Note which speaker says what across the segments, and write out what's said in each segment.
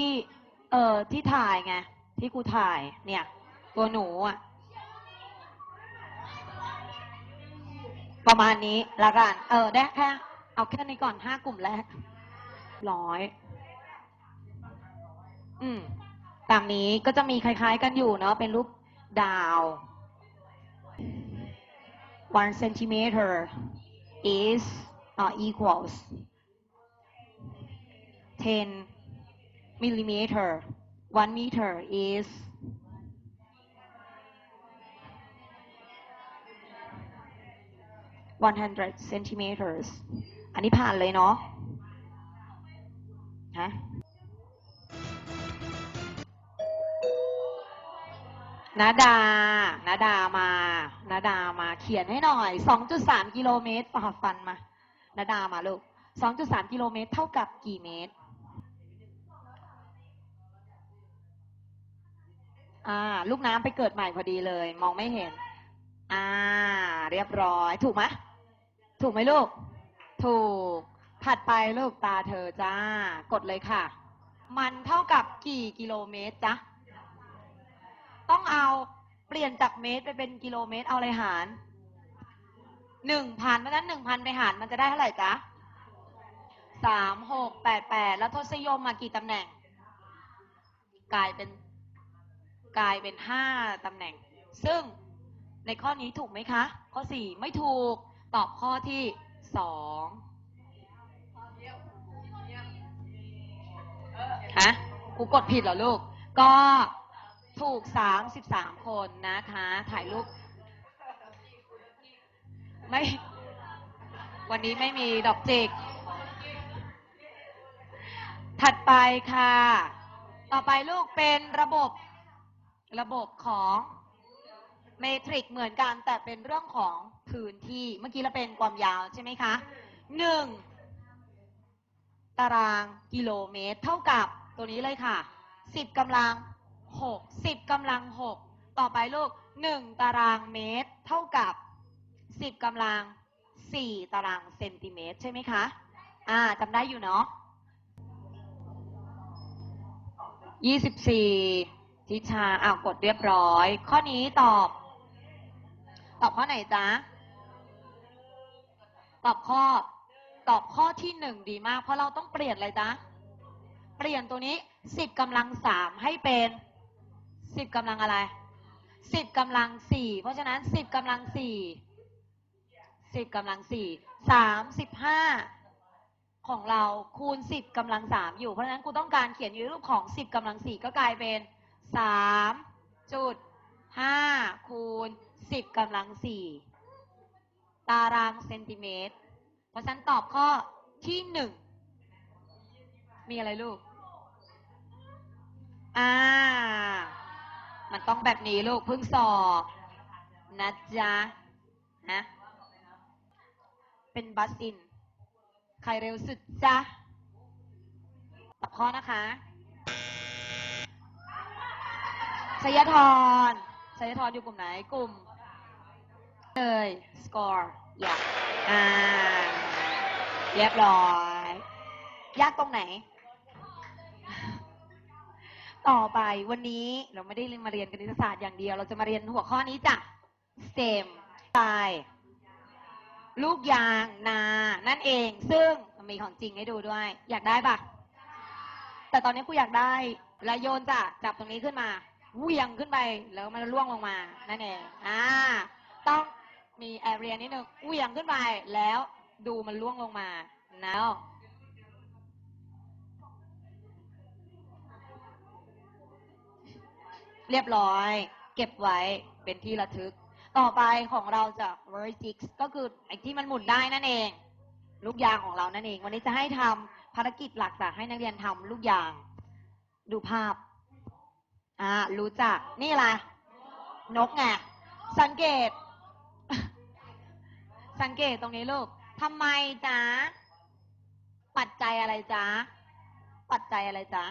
Speaker 1: ที่เอ่อที่ถ่ายไงที่ครูถ่ายเนี่ย ตัวหนูอะประมาณนี้ละกัน เออได้แค่เอาแค่นี้ก่อนห้ากลุ่มแรกร้อย อืมตามนี้ก็จะมีคล้าย ๆ กันอยู่เนาะเป็นรูปดาว one centimeter is uh, equals 10 millimeter. One meter is 100 centimeters อันนี้ผ่านเลยเนาะฮะนาดานาดามานาดามา เขียนให้หน่อย 2.3 กิโลเมตรฝ่าฟันมานาดามาลูก 2.3 กิโลเมตร เท่ากับกี่เมตร อ่า ลูกน้ำไปเกิดใหม่พอดีเลย มองไม่เห็น อ่า เรียบร้อย ถูกไหมถูกไหมลูก ถูก ถัดไปลูกตาเธอจ้า กดเลยค่ะ มันเท่ากับกี่กิโลเมตรจ๊ะ ต้องเอาเปลี่ยนจากเมตรไปเป็นกิโลเมตร เอาอะไรหารหนึ่งพันเพราะนั้นหนึ่งพันไปหารมันจะได้เท่าไหร่จ๊ะสามหกแปดแปดแล้วทศนิยมมากี่ตำแหน่ง กลายเป็น กลายเป็นห้าตำแหน่ง ซึ่งในข้อนี้ถูกไหมคะ ข้อสี่ไม่ถูก ตอบข้อที่สองฮะกูกดผิดเหรอลูก ก็ถูกสามสิบสามคนนะคะ ถ่ายรูป ไม่ วันนี้ไม่มีดอกจิก ถัดไปค่ะ ต่อไปลูกเป็นระบบ ระบบของเมทริกเหมือนกันแต่เป็นเรื่องของพื้นที่ เมื่อกี้เราเป็นความยาวใช่ไหมคะหนึ่งตารางกิโลเมตร เท่ากับตัวนี้เลยค่ะสิบกำลังหกสิบกำลังหกต่อไปลูกหนึ่งตารางเมตร เท่ากับสิบกำลังสี่ตารางเซนติเมตร ใช่ไหมคะ อ่าจำได้อยู่เนาะยี่สิบสี่ ทิชาอ้าวกดเรียบร้อย ข้อนี้ตอบ ตอบข้อไหนจ๊ะ ตอบข้อ ตอบข้อที่หนึ่งดีมาก เพราะเราต้องเปลี่ยนอะไรจ๊ะ เปลี่ยนตัวนี้สิบกำลังสามให้เป็นสิบกำลังอะไรสิบกำลังสี่เพราะฉะนั้นสิบกำลังสี่สิบกำลังสี่สามสิบห้าของเราคูณสิบกำลังสามอยู่ เพราะฉะนั้นกูต้องการเขียนอยู่ในรูปของสิบกำลังสี่ก็กลายเป็น สามจุดห้าคูณสิบกำลังสี่ตารางเซนติเมตร เพราะฉะนั้นตอบข้อที่หนึ่งมีอะไรลูก อ่า มันต้องแบบนี้ลูกเพิ่งสอบนะจ๊ะฮะเป็นบัสอิน ใครเร็วสุดจ๊ะตอบข้อนะคะ ชยธรชยธรอยู่กลุ่มไหน กลุ่มเลย score อยากอ่าเรียบร้อย ยากตรงไหน ต่อไปวันนี้เราไม่ได้มาเรียนคณิตศาสตร์อย่างเดียว เราจะมาเรียนหัวข้อนี้จ้ะ STEM ตายลูกยางนา นั่นเอง ซึ่งมีของจริงให้ดูด้วย อยากได้ปะแต่ตอนนี้กูอยากได้ แล้วโยนจ้ะ จับตรงนี้ขึ้นมา เหวี่ยงขึ้นไปแล้วมันร่วงลงมานั่นเองอ่าต้องมีแอเรียนิดนึงเหวี่ยงขึ้นไปแล้วดูมันร่วงลงมาแล้วเรียบร้อย เก็บไว้เป็นที่ระทึก ต่อไปของเราจะ vertex ก็คือไอ้ที่มันหมุนได้นั่นเอง ลูกยางของเรานั่นเอง วันนี้จะให้ทำภารกิจหลักจากให้นักเรียนทำลูกยาง ดูภาพ อ่ารู้จัก นี่อะนกไงสังเกต สังเกตตรงนี้ลูกทำไมจ๊ะ ปัจจัยอะไรจ๊ะ ปัจจัยอะไรจ๊ะ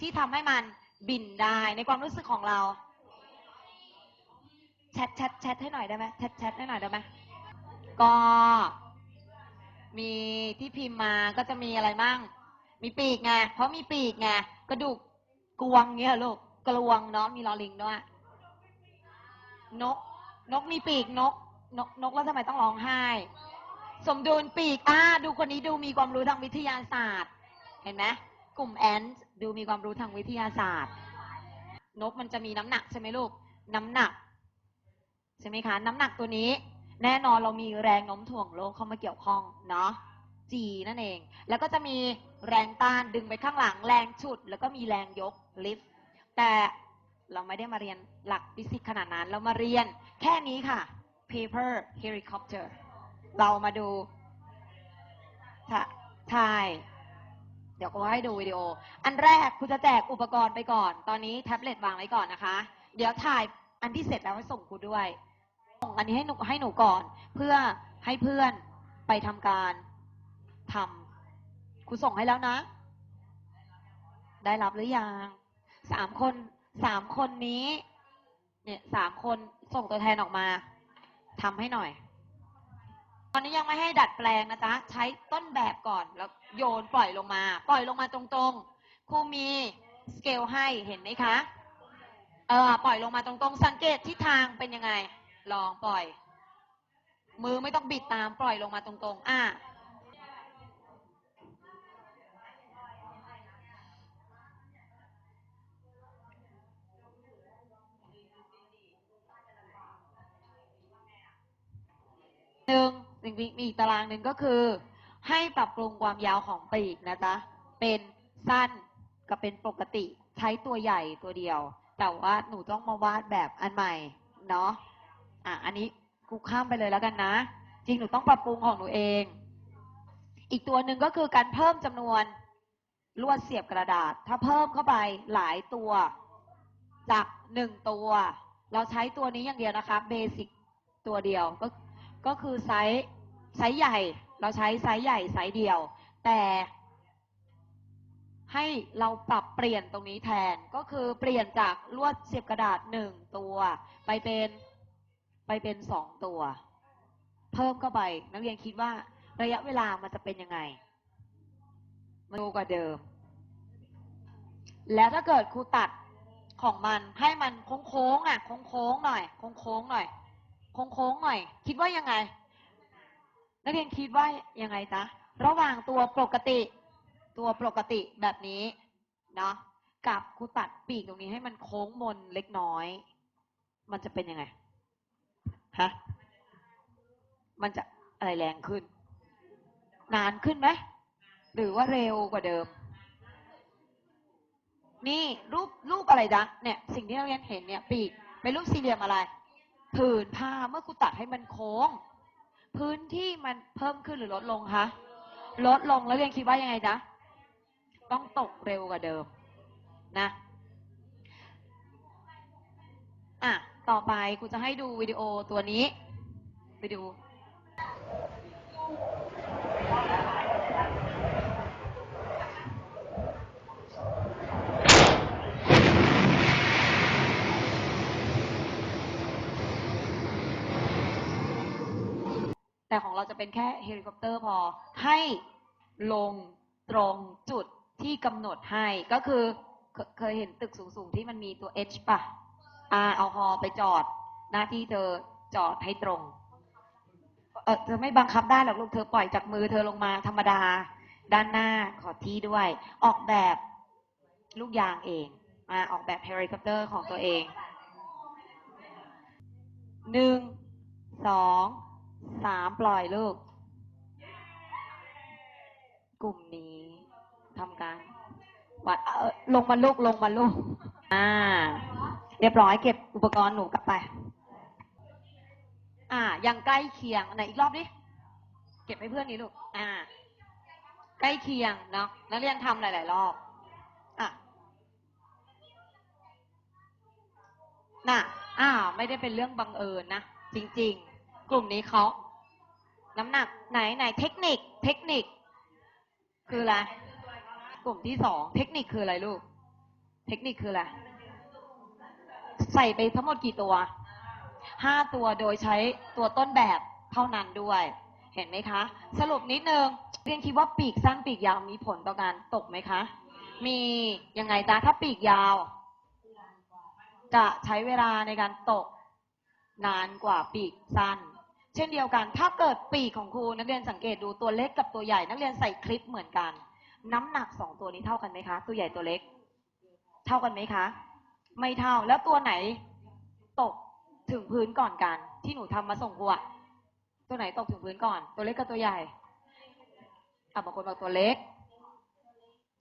Speaker 1: ที่ทำให้มันบินได้ในความรู้สึกของเรา แชทแชทแชทให้หน่อยได้ไหมแชทแชทให้หน่อยได้ไหมก็มีที่พิมพ์มาก็จะมีอะไรมั่ง มีปีกไง เพราะมีปีกไง กระดูกกวงเงี้ยลูก กลวงเนาะมีลอลิงด้วย นก นกมีปีกนก นกนกแล้วทำไมต้องร้องไห้ สมดุลปีกอ่าดูคนนี้ดูมีความรู้ทางวิทยาศาสตร์ เห็นไหมกลุ่มแอนต์ดูมีความรู้ทางวิทยาศาสตร์ นกมันจะมีน้ำหนักใช่ไหมลูก น้ำหนัก ใช่ไหมคะ น้ำหนักตัวนี้ แน่นอนเรามีแรงโน้มถ่วงโลกเข้ามาเกี่ยวข้องเนาะ G นั่นเอง แล้วก็จะมีแรงต้านดึงไปข้างหลัง แรงฉุด แล้วก็มีแรงยกลิฟต์ แต่เราไม่ได้มาเรียนหลักฟิสิกส์ขนาดนั้น เรามาเรียนแค่นี้ค่ะ paper helicopter เรามาดูใช่ใชเดี๋ยวกูให้ดูวิดีโอ อันแรกคุณจะแจกอุปกรณ์ไปก่อน ตอนนี้แท็บเล็ตวางไว้ก่อนนะคะ เดี๋ยวถ่ายอันที่เสร็จแล้วให้ส่งครูด้วย ส่งอันนี้ให้หนูให้หนูก่อน เพื่อให้เพื่อนไปทำการทำครูส่งให้แล้วนะ ได้รับหรือยัง สามคนสามคนนี้ เนี่ยสามคนส่งตัวแทนออกมาทำให้หน่อย ตอนนี้ยังไม่ให้ดัดแปลงนะจ๊ะ ใช้ต้นแบบก่อนแล้วโยนปล่อยลงมา ปล่อยลงมาตรงๆครูมีสเกลให้เห็นไหมคะ เออปล่อยลงมาตรงๆ สังเกตทิศทางเป็นยังไง ลองปล่อย มือไม่ต้องบิดตามปล่อยลงมาตรงๆ อะ หนึ่งสิ่งมีอีกตารางหนึ่งก็คือ ให้ปรับปรุงความยาวของปีกนะจ๊ะเป็นสั้นกับเป็นปกติใช้ตัวใหญ่ตัวเดียว แต่ว่าหนูต้องมาวาดแบบอันใหม่เนาะอะอันนี้กูข้ามไปเลยแล้วกันนะ จริงหนูต้องปรับปรุงของหนูเอง อีกตัวหนึ่งก็คือการเพิ่มจำนวนลวดเสียบกระดาษ ถ้าเพิ่มเข้าไปหลายตัวจากหนึ่งตัว เราใช้ตัวนี้อย่างเดียวนะคะเบสิกตัวเดียวก็ ก็คือไซส์ไซส์ใหญ่ เราใช้ไซส์ใหญ่ไซส์เดียว แต่ให้เราปรับเปลี่ยนตรงนี้แทนก็คือเปลี่ยนจากลวดเสียบกระดาษหนึ่งตัว ไปเป็นไปเป็นสองตัว เพิ่มเข้าไป นักเรียนคิดว่าระยะเวลามันจะเป็นยังไงมันเร็วกว่าเดิม แล้วถ้าเกิดครูตัดของมันให้มันโค้งๆอะโค้งๆหน่อยโค้งๆหน่อย โค้งๆหน่อย คิดว่ายังไง นักเรียนคิดว่ายังไงจ๊ะระหว่างตัวปกติ ตัวปกติแบบนี้เนาะกับครูตัดปีกตรงนี้ให้มันโค้งมนเล็กน้อย มันจะเป็นยังไงฮะมันจะอะไรแรงขึ้น นานขึ้นไหมหรือว่าเร็วกว่าเดิม นี่รูปรูปอะไรจ๊ะเนี่ย สิ่งที่นักเรียนเห็นเนี่ย ปีกเป็นรูปสี่เหลี่ยมอะไร ผืนผ้าเมื่อกูตัดให้มันโค้ง พื้นที่มันเพิ่มขึ้นหรือลดลงคะ ลดลงแล้วเรียนคิดว่ายังไงจ๊ะ ต้องตกเร็วกว่าเดิมนะ อะ ต่อไปกูจะให้ดูวิดีโอตัวนี้วิดี แต่ของเราจะเป็นแค่เฮลิคอปเตอร์พอให้ลงตรงจุดที่กำหนดให้ก็คือเคเคยเห็นตึกสูงๆ ที่มันมีตัว H ป่ะอ่าเอาฮอไปจอด หน้าที่เธอจอดให้ตรง เออเธอไม่บังคับได้หรอกลูกเธอปล่อยจากมือเธอลงมาธรรมดา ด้านหน้าขอที่ด้วย ออกแบบลูกยางเองอ่าออกแบบเฮลิคอปเตอร์ของตัวเองหนึ่งสอง สามปล่อยลูก กลุ่มนี้ทำการวัดเออลงมาลูกลงมาลูก อ่า เรียบร้อยเก็บอุปกรณ์หนูกลับไป อ่า ยังใกล้เคียงไหนอีกรอบดิเก็บให้เพื่อนนี้ลูก อ่า ใกล้เคียงเนาะนักเรียนทำหลาย ๆ รอบ อะน่ะ อ่า ไม่ได้เป็นเรื่องบังเอิญนะ จริง ๆ กลุ่มนี้เขาน้ำหนักไหนไหนเทคนิค เทคนิค คืออะไรกลุ่มที่สองเทคนิคคืออะไรลูก เทคนิคคืออะไรใส่ไปทั้งหมดกี่ตัวห้าตัวโดยใช้ตัวต้นแบบเท่านั้นด้วย เห็นไหมคะ สรุปนิดนึงเรียนคิดว่าปีกสั้นปีกยาวมีผลต่อการตกไหมคะ มียังไงจ๊ะถ้าปีกยาว จะใช้เวลาในการตกนานกว่าปีกสั้น เช่นเดียวกัน ถ้าเกิดปีกของครูนักเรียนสังเกตดูตัวเล็กกับตัวใหญ่ นักเรียนใส่คลิปเหมือนกัน น้ำหนักสองตัวนี้เท่ากันไหมคะ ตัวใหญ่ตัวเล็ก เท่ากันไหมคะ ไม่เท่าแล้วตัวไหนตกถึงพื้นก่อนกัน ที่หนูทำมาส่งครูอะตัวไหนตกถึงพื้นก่อน ตัวเล็กกับตัวใหญ่อะบางคนบอกตัวเล็ก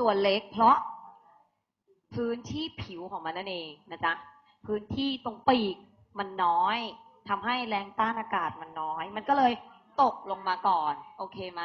Speaker 1: ตัวเล็ก เพราะ พื้นที่ผิวของมันนั่นเองนะจ๊ะพื้นที่ตรงปีกมันน้อย ทำให้แรงต้านอากาศมันน้อย มันก็เลยตกลงมาก่อน โอเคไหม